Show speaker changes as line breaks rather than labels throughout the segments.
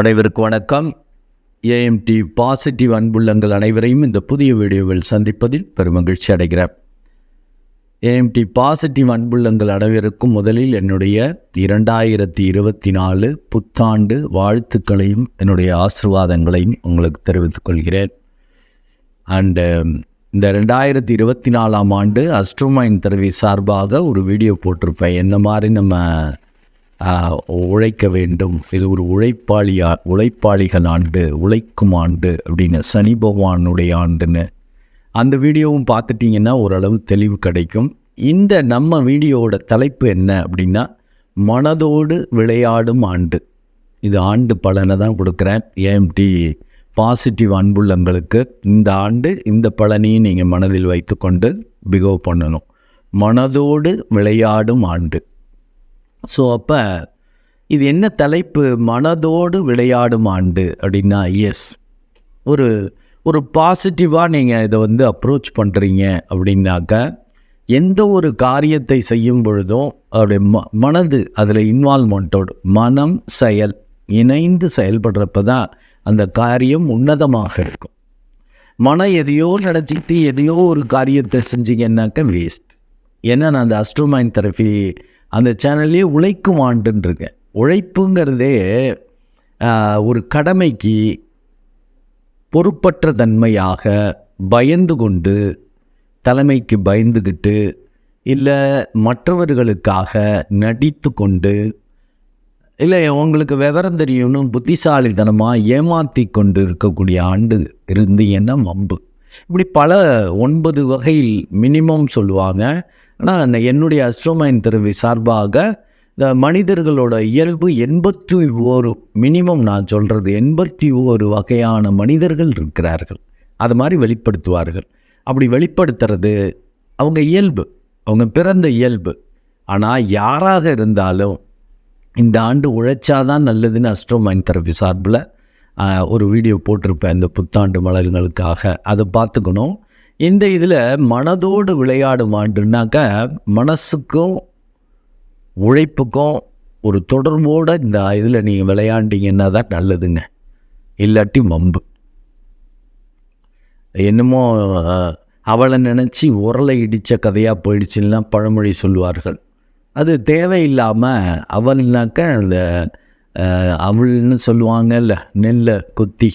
அனைவருக்கும் வணக்கம். AMD positive அன்புள்ளங்கள் அனைவரையும் இந்த புதிய வீடியோவில் சந்திப்பதில் பெருமகிழ்ச்சி அடைகிறேன். ஏஎம்டி பாசிட்டிவ் அன்புள்ளங்கள் அனைவருக்கும் முதலில் என்னுடைய இரண்டாயிரத்தி இருபத்தி நாலு புத்தாண்டு வாழ்த்துக்களையும் என்னுடைய ஆசிர்வாதங்களையும் உங்களுக்கு தெரிவித்துக் கொள்கிறேன். அண்டு um, இந்த ரெண்டாயிரத்தி இருபத்தி நாலாம் ஆண்டு அஸ்ட்ரோமைன் தருவி சார்பாக ஒரு வீடியோ போட்டிருப்பேன். என்ன மாதிரி நம்ம உழைக்க வேண்டும். இது ஒரு உழைப்பாளியா உழைப்பாளிகள் ஆண்டு உழைக்கும் ஆண்டு அப்படின்னு சனி பகவானுடைய ஆண்டுன்னு. அந்த வீடியோவும் பார்த்துட்டிங்கன்னா ஓரளவு தெளிவு கிடைக்கும். இந்த நம்ம வீடியோவோட தலைப்பு என்ன அப்படின்னா மனதோடு விளையாடும் ஆண்டு. இது ஆண்டு பலனை தான் கொடுக்குறேன் ஏஎம்டி பாசிட்டிவ் அன்புள்ளங்களுக்கு இந்த ஆண்டு இந்த பலனையும் நீங்கள் மனதில் வைத்துக்கொண்டு பிகோ பண்ணணும். மனதோடு விளையாடும் ஆண்டு. ஸோ அப்போ இது என்ன தலைப்பு? மனதோடு விளையாடும் ஆண்டு அப்படின்னா எஸ் ஒரு ஒரு பாசிட்டிவாக நீங்கள் இதை வந்து அப்ரோச் பண்ணுறீங்க அப்படின்னாக்க எந்த ஒரு காரியத்தை செய்யும் பொழுதும் அவருடைய ம மனது அதில் இன்வால்மெண்ட்டோடு மனம் செயல் இணைந்து செயல்படுறப்ப தான் அந்த காரியம் உன்னதமாக இருக்கும். மனம் எதையோ நினச்சிக்கிட்டு எதையோ ஒரு காரியத்தை செஞ்சீங்கன்னாக்க வேஸ்ட் ஏன்னா நான் அந்த அஸ்ட்ரோமைன் தெரப்பி அந்த சேனல்லையே உழைக்கும் ஆண்டுன்னுருக்கேன் உழைப்புங்கிறதே ஒரு கடமைக்கு பொறுப்பற்ற தன்மையாக பயந்து கொண்டு தலைமைக்கு பயந்துக்கிட்டு இல்லை மற்றவர்களுக்காக நடித்து கொண்டு இல்லை உங்களுக்கு விவரம் தெரியும்னு புத்திசாலித்தனமாக ஏமாற்றி கொண்டு இருக்கக்கூடிய ஆண்டு இருந்தீங்கன்னா வம்பு? இப்படி பல ஒன்பது வகையில் மினிமம் சொல்லுவாங்க. ஆனால் என்னுடைய அஸ்ட்ரோமைன் தெருவி சார்பாக இந்த மனிதர்களோட இயல்பு எண்பத்தி ஓரு மினிமம் நான் சொல்கிறது எண்பத்தி ஓரு வகையான மனிதர்கள் இருக்கிறார்கள். அது மாதிரி வெளிப்படுத்துவார்கள். அப்படி வெளிப்படுத்துறது அவங்க இயல்பு அவங்க பிறந்த இயல்பு. ஆனால் யாராக இருந்தாலும் இந்த ஆண்டு உழைச்சாதான் நல்லதுன்னு அஸ்ட்ரோமைன் தெரபி சார்பில் ஒரு வீடியோ போட்டிருப்பேன் இந்த புத்தாண்டு மலர்களுக்காக. அதை பார்த்துக்கணும். இந்த இதில் மனதோடு விளையாடும் ஆண்டுனாக்க மனசுக்கும் உழைப்புக்கும் ஒரு தொடர்போடு இந்த இதில் நீங்கள் விளையாண்டிங்கன்னா தான் நல்லதுங்க. இல்லாட்டி மம்பு என்னமோ அவளை நினச்சி உரலை இடித்த கதையாக போயிடுச்சுன்னா பழமொழி சொல்லுவார்கள். அது தேவையில்லாமல் அவள்னாக்க அந்த அவள்னு சொல்லுவாங்கல்ல நெல்லை குத்தி.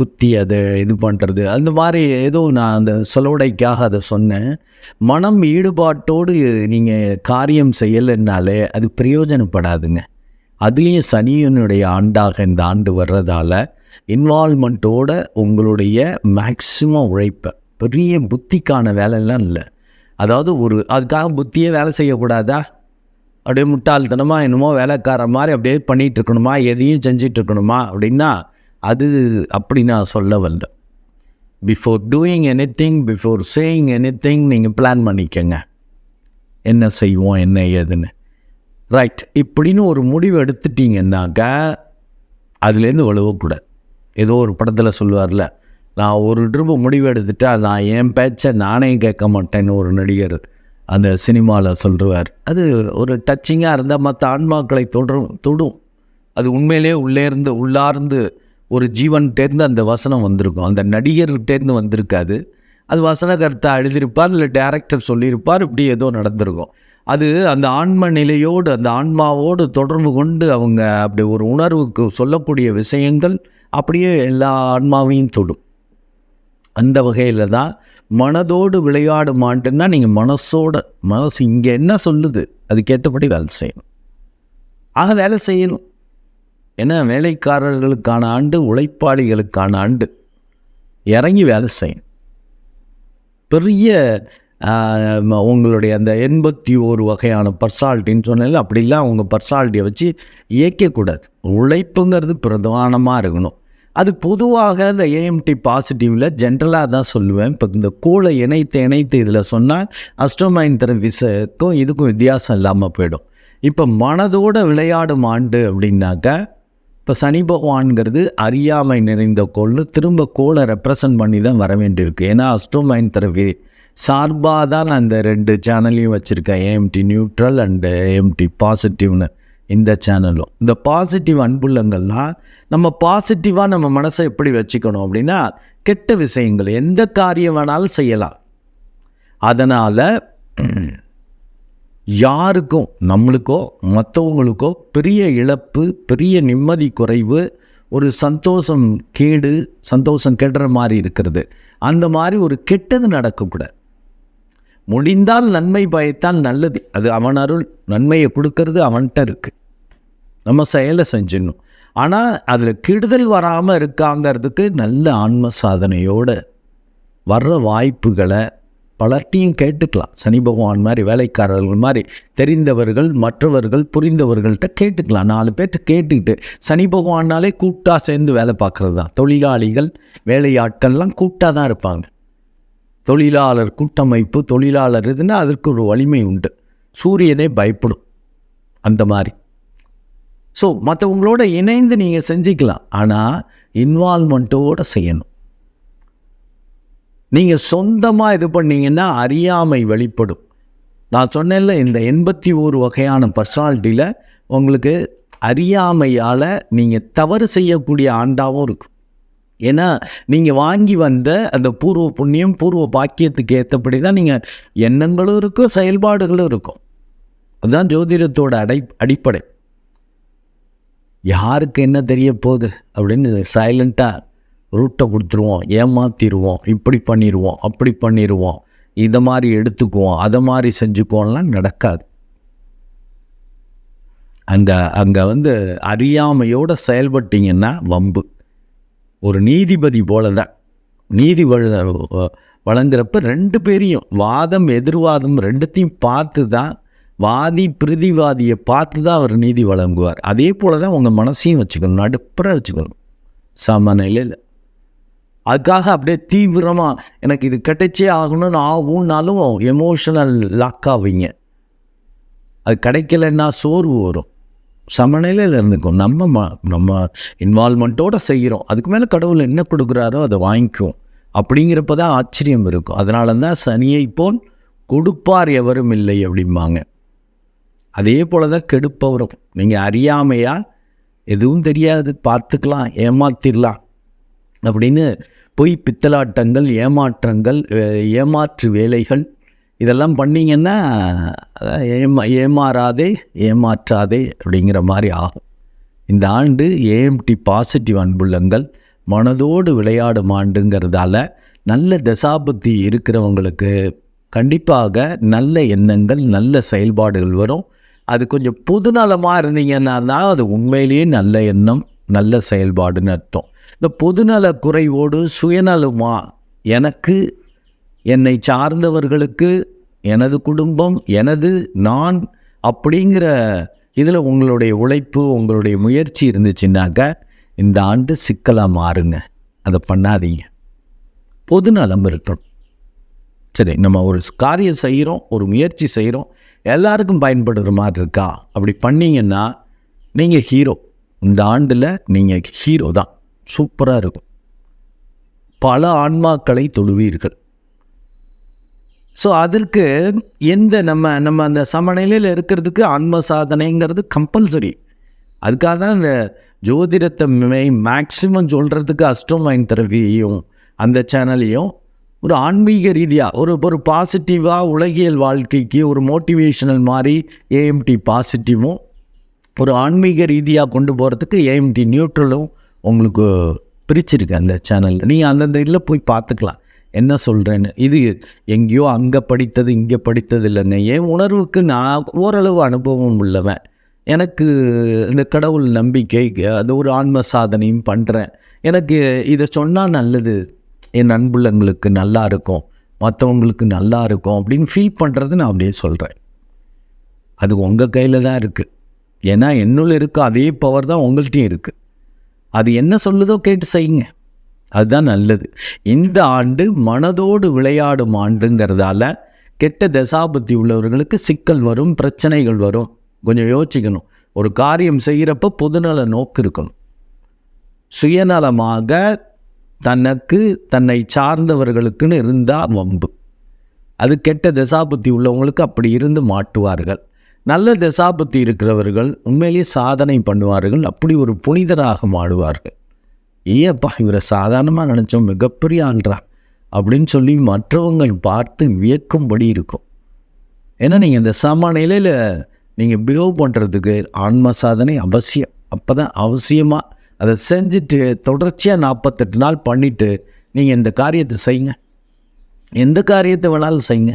குத்தி அதை இது பண்ணுறது அந்த மாதிரி ஏதோ நான் அந்த சொலவடைக்காக அதை சொன்னேன். மனம் ஈடுபாட்டோடு நீங்கள் காரியம் செய்யலைன்னாலே அது பிரயோஜனப்படாதுங்க. அதுலேயும் சனியனுடைய ஆண்டாக இந்த ஆண்டு வர்றதால இன்வால்மெண்ட்டோட உங்களுடைய மேக்சிமம் உழைப்பை. பெரிய புத்திக்கான வேலைலாம் இல்லை. அதாவது ஒரு அதுக்காக புத்தியே வேலை செய்யக்கூடாதா? அப்படியே முட்டாள்தனமாக என்னமோ வேலைக்கார மாதிரி அப்படியே பண்ணிகிட்டு இருக்கணுமா? எதையும் செஞ்சிகிட்ருக்கணுமா அப்படின்னா அது அப்படி நான் சொல்ல வரல before doing anything before saying anything நீங்கள் பிளான் பண்ணிக்கங்க. என்ன செய்வோம் என்ன ஏதுன்னு. ரைட் இப்படின்னு ஒரு முடிவு எடுத்துட்டீங்கன்னாக்கா அதுலேருந்து விழுவக்கூடாது ஏதோ ஒரு படத்தில் சொல்லுவார்ல நான் ஒரு ட்ரிப்பு முடிவு எடுத்துட்டா நான் என் பேச்சை நானே கேட்க மாட்டேன்னு ஒரு நடிகர் அந்த சினிமாவில் சொல்லுவார். அது ஒரு டச்சிங்காக இருந்தால் மற்ற ஆன்மாக்களை தொடரும் தொடும். அது உண்மையிலே உள்ளே இருந்து உள்ளார்ந்து ஒரு ஜீவன்கிட்டேருந்து அந்த வசனம் வந்திருக்கும். அந்த நடிகர்கிட்டேருந்து வந்திருக்காது. அது வசனகர்த்தா எழுதியிருப்பார் இல்லை டேரக்டர் சொல்லியிருப்பார் இப்படி ஏதோ நடந்திருக்கும். அது அந்த ஆன்ம நிலையோடு அந்த ஆன்மாவோடு தொடர்பு கொண்டு அவங்க அப்படி ஒரு உணர்வுக்கு சொல்லக்கூடிய விஷயங்கள் அப்படியே எல்லா ஆன்மாவையும் தொடும். அந்த வகையில் தான் மனதோடு விளையாடும் ஆண்டுன்னா நீங்கள் மனசோட மனசு இங்கே என்ன சொல்லுது? அதுக்கேற்றபடி வேலை செய்யணும். ஆக வேலை செய்யணும். ஏன்னா வேலைக்காரர்களுக்கான ஆண்டு உழைப்பாளிகளுக்கான ஆண்டு. இறங்கி வேலை செய்யும் பெரிய உங்களுடைய அந்த எண்பத்தி ஒரு வகையான பர்சாலிட்டின்னு சொன்னால அப்படிலாம் அவங்க பர்சாலிட்டியை வச்சு இயக்கக்கூடாது. உழைப்புங்கிறது பிரதானமாக இருக்கணும். அது பொதுவாக இந்த ஏஎம்டி பாசிட்டிவில் ஜென்ரலாக தான் சொல்லுவேன். இப்போ இந்த கூளை இணைத்து இணைத்து இதில் சொன்னால் அஸ்ட்ரோமைன் தெரபிஸுக்கும் இதுக்கும் வித்தியாசம் இல்லாமல் போயிடும். இப்போ மனதோட விளையாடும் ஆண்டு அப்படின்னாக்கா இப்போ சனி பகவான்கிறது அறியாமை நிறைந்த கோள்னு திரும்ப கோளை ரெப்ரசன்ட் பண்ணி தான் வர வேண்டியிருக்கு. ஏன்னா அஸ்ட்ரோமைன் தெரபி சார்பாக தான் நான் ரெண்டு சேனலையும் வச்சுருக்கேன். ஏஎம்டி நியூட்ரல் அண்டு ஏஎம்டி பாசிட்டிவ்னு இந்த சேனலும் இந்த பாசிட்டிவ் அன்புள்ளங்கள்லாம் நம்ம பாசிட்டிவாக நம்ம மனசை எப்படி வச்சுக்கணும் அப்படின்னா கெட்ட விஷயங்கள் எந்த காரியம் வேணாலும் செய்யலாம். அதனால் யாருக்கும் நம்மளுக்கோ மற்றவங்களுக்கோ பெரிய இழப்பு பெரிய நிம்மதி குறைவு ஒரு சந்தோஷம் கேடு சந்தோஷம் கெடுற மாதிரி இருக்கிறது. அந்த மாதிரி ஒரு கெட்டது நடக்கக்கூடாது முடிந்தால் நன்மை பயத்தால் நல்லது. அது அவன் அருள் நன்மையை கொடுக்கறது அவன்கிட்ட இருக்குது நம்ம செயலை செஞ்சிடணும். ஆனால் அதில் கெடுதல் வராமல் இருக்காங்கிறதுக்கு நல்ல ஆன்ம சாதனையோடு வர்ற வாய்ப்புகளை பலர்ட்டையும் கேட்டுக்கலாம். சனி பகவான் மாதிரி வேலைக்காரர்கள் மாதிரி தெரிந்தவர்கள் மற்றவர்கள் புரிந்தவர்கள்ட்ட கேட்டுக்கலாம். நாலு பேர்ட்ட கேட்டுக்கிட்டு சனி பகவான்னாலே கூட்டாக சேர்ந்து வேலை பார்க்குறது தான் தொழிலாளிகள் வேலையாட்கள்லாம் கூட்டாக தான் இருப்பாங்க. தொழிலாளர் கூட்டமைப்பு தொழிலாளர் இதுன்னா அதற்கு ஒரு வலிமை உண்டு. சூரியனே பயப்படும். அந்த மாதிரி. ஸோ மற்றவங்களோட இணைந்து நீங்கள் செஞ்சுக்கலாம். ஆனால் இன்வால்மெண்ட்டோடு செய்யணும். நீங்கள் சொந்தமாக இது பண்ணீங்கன்னா அறியாமை வெளிப்படும். நான் சொன்னேன்ல இந்த எண்பத்தி ஓரு வகையான பர்சனாலிட்டியில் உங்களுக்கு அறியாமையால் நீங்கள் தவறு செய்யக்கூடிய ஆண்டாகவும் இருக்கும். ஏன்னா நீங்கள் வாங்கி வந்த அந்த பூர்வ புண்ணியம் பூர்வ பாக்கியத்துக்கு ஏற்றபடி தான் நீங்கள் எண்ணங்களும் இருக்கும் செயல்பாடுகளும் இருக்கும். அதுதான் ஜோதிடத்தோட அடை அடிப்படை. யாருக்கு என்ன தெரிய போகுது அப்படின்னு சைலண்ட்டாக ரூட்டை கொடுத்துருவோம் ஏமாத்திடுவோம் இப்படி பண்ணிடுவோம் அப்படி பண்ணிடுவோம் இதை மாதிரி எடுத்துக்குவோம் அதை மாதிரி செஞ்சுக்குவோம்லாம் நடக்காது. அங்கே அங்கே வந்து அறியாமையோடு செயல்பட்டீங்கன்னா வம்பு. ஒரு நீதிபதி போல தான் நீதி வழ வழங்குறப்ப ரெண்டு பேரையும் வாதம் எதிர்வாதம் ரெண்டுத்தையும் பார்த்து தான் வாதி பிரதிவாதியை பார்த்து தான் அவர் நீதி வழங்குவார். அதே போல் தான் உங்கள் மனசையும் வச்சுக்கணும் நடுப்புற வச்சுக்கணும். சமநிலையில். அதுக்காக அப்படியே தீவிரமாக எனக்கு இது கிடைச்சே ஆகணும்னு ஆகும்னாலும் எமோஷனல் லாக் ஆவீங்க. அது கிடைக்கலன்னா சோர்வு வரும். சமநிலையில் இருந்துக்கும் நம்ம ம நம்ம இன்வால்மெண்ட்டோடு செய்கிறோம் அதுக்கு மேலே கடவுள் என்ன கொடுக்குறாரோ அதை வாங்கிக்குவோம். அப்படிங்கிறப்ப தான் ஆச்சரியம் இருக்கும். அதனால தான் சனியை போல் கொடுப்பார் எவரும் இல்லை அப்படிம்பாங்க. அதே போல் தான் கெடுப்பவரும். நீங்கள் அறியாமையா எதுவும் தெரியாது. பார்த்துக்கலாம் ஏமாத்திடலாம் அப்படின்னு பொய் பித்தலாட்டங்கள் ஏமாற்றங்கள் ஏமாற்று வேலைகள் இதெல்லாம் பண்ணிங்கன்னா ஏமா ஏமாறாதே ஏமாற்றாதே அப்படிங்கிற மாதிரி ஆகும். இந்த ஆண்டு ஏஎம்டி பாசிட்டிவ் அன்புள்ளங்கள் மனதோடு விளையாடும் ஆண்டுங்கிறதால நல்ல தசாபுத்தி இருக்கிறவங்களுக்கு கண்டிப்பாக நல்ல எண்ணங்கள் நல்ல செயல்பாடுகள் வரும். அது கொஞ்சம் புதுநலமாக இருந்தீங்கன்னா தான் அது உண்மையிலேயே நல்ல எண்ணம் நல்ல செயல்பாடுன்னு அர்த்தம். இந்த பொதுநல குறைவோடு சுயநலமா எனக்கு என்னை சார்ந்தவர்களுக்கு எனது குடும்பம் எனது நான் அப்படிங்கிற இதில் உங்களுடைய உழைப்பு உங்களுடைய முயற்சி இருந்துச்சுன்னாக்க இந்த ஆண்டு சிக்கலாக மாறுங்க. அதை பண்ணாதீங்க. பொதுநலம் இருக்கணும். சரி நம்ம ஒரு காரியம் செய்கிறோம் ஒரு முயற்சி செய்கிறோம் எல்லாருக்கும் பயன்படுற மாதிரி இருக்கா? அப்படி பண்ணீங்கன்னா நீங்கள் ஹீரோ இந்த ஆண்டில் நீங்கள் ஹீரோ தான். சூப்பராக இருக்கும். பல ஆன்மாக்களை தொழுவீர்கள். ஸோ அதற்கு எந்த நம்ம நம்ம அந்த சமநிலையில் இருக்கிறதுக்கு ஆன்ம சாதனைங்கிறது கம்பல்சரி அதுக்காக தான் இந்த ஜோதிடத்தை மே மேக்சிமம் சொல்கிறதுக்கு அஸ்ட்ரோமைன் தெரபியையும் அந்த சேனலையும் ஒரு ஆன்மீக ரீதியாக ஒரு ஒரு பாசிட்டிவாக உலகியல் வாழ்க்கைக்கு ஒரு மோட்டிவேஷனல் மாதிரி ஏஎம்டி பாசிட்டிவும் ஒரு ஆன்மீக ரீதியாக கொண்டு போகிறதுக்கு ஏஎம்டி நியூட்ரலும் உங்களுக்கு பிரிச்சிருக்கு அந்த சேனலில் நீங்கள் அந்தந்த இதில் போய் பார்த்துக்கலாம். என்ன சொல்கிறேன்னு இது எங்கேயோ அங்கே படித்தது இங்கே படித்தது இல்லைங்க. என் உணர்வுக்கு நான் ஓரளவு அனுபவம் உள்ளவன். எனக்கு இந்த கடவுள் நம்பிக்கை அது ஒரு ஆன்ம சாதனையும் பண்ணுறேன் எனக்கு இதை சொன்னால் நல்லது. என் அன்புள்ளங்களுக்கு நல்லா இருக்கும். மற்றவங்களுக்கு நல்லா இருக்கும் அப்படின்னு ஃபீல் பண்ணுறது நான் அப்படியே சொல்கிறேன் அது உங்கள் கையில் தான் இருக்குது ஏன்னா என்னுள்ள இருக்க அதே பவர் தான் உங்கள்கிட்டையும் இருக்குது அது என்ன சொல்லுதோ கேட்டு செய்யுங்க. அதுதான் நல்லது. இந்த ஆண்டு மனதோடு விளையாடும் ஆண்டுங்கிறதால கெட்ட தசாபத்தி உள்ளவர்களுக்கு சிக்கல் வரும் பிரச்சனைகள் வரும். கொஞ்சம் யோசிக்கணும் ஒரு காரியம் செய்கிறப்ப பொதுநல நோக்கு இருக்கணும். சுயநலமாக தனக்கு தன்னை சார்ந்தவர்களுக்குன்னு இருந்தால் வம்பு. அது கெட்ட தசாபுத்தி உள்ளவங்களுக்கு அப்படி இருந்து மாட்டுவார்கள். நல்ல தசாபத்தி இருக்கிறவர்கள் உண்மையிலேயே சாதனை பண்ணுவார்கள் அப்படி ஒரு புனிதராக மாடுவார்கள் ஏப்பா இவரை சாதாரணமாக நினச்சோம் மிகப்பெரிய ஆள்றா அப்படின்னு சொல்லி மற்றவங்க பார்த்து வியக்கும்படி இருக்கும். ஏன்னா நீங்கள் இந்த சம நிலையில் நீங்கள் பிஹேவ் பண்ணுறதுக்கு ஆன்ம சாதனை அவசியம். அப்போ தான் அவசியமாக அதை செஞ்சுட்டு தொடர்ச்சியாக நாற்பத்தெட்டு நாள் பண்ணிவிட்டு நீங்கள் இந்த காரியத்தை செய்யுங்க. எந்த காரியத்தை வேணாலும் செய்யுங்க.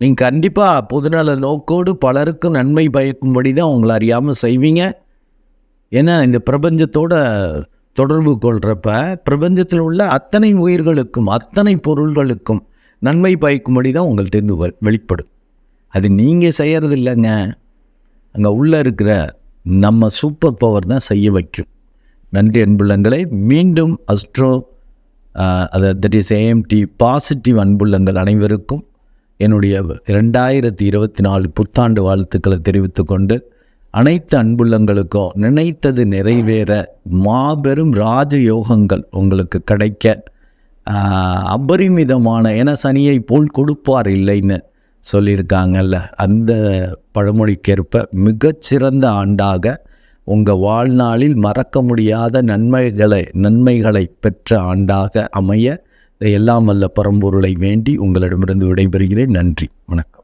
நீங்கள் கண்டிப்பாக பொதுநல நோக்கோடு பலருக்கும் நன்மை பயக்கும்படி தான் உங்களை அறியாமல் செய்வீங்க. ஏன்னா இந்த பிரபஞ்சத்தோட தொடர்பு கொள்கிறப்ப பிரபஞ்சத்தில் உள்ள அத்தனை உயிர்களுக்கும் அத்தனை பொருள்களுக்கும் நன்மை பயக்கும்படி தான் உங்கள்கிட்ட வெ வெளிப்படும். அது நீங்கள் செய்கிறது இல்லைங்க அங்கே உள்ளே இருக்கிற நம்ம சூப்பர் பவர் தான் செய்ய வைக்கும். நன்றி அன்புள்ளங்களை. மீண்டும் அஸ்ட்ரோ அதை தட் இஸ் ஏஎம்டி பாசிட்டிவ் அன்புள்ளங்கள் அனைவருக்கும் என்னுடைய ரெண்டாயிரத்தி இருபத்தி நாலு புத்தாண்டு வாழ்த்துக்களை தெரிவித்து கொண்டு அனைத்து அன்புள்ளங்களுக்கும் நினைத்தது நிறைவேற மாபெரும் ராஜயோகங்கள் உங்களுக்கு கிடைக்க அபரிமிதமான என சனியை போல் கொடுப்பார் இல்லைன்னு சொல்லியிருக்காங்கல்ல. அந்த பழமொழிக்கேற்ப மிகச்சிறந்த ஆண்டாக உங்கள் வாழ்நாளில் மறக்க முடியாத நன்மைகளை நன்மைகளை பெற்ற ஆண்டாக அமைய எல்லாம் வல்ல பரம்பொருளை வேண்டி உங்களிடமிருந்து விடைபெறுகிறேன். நன்றி. வணக்கம்.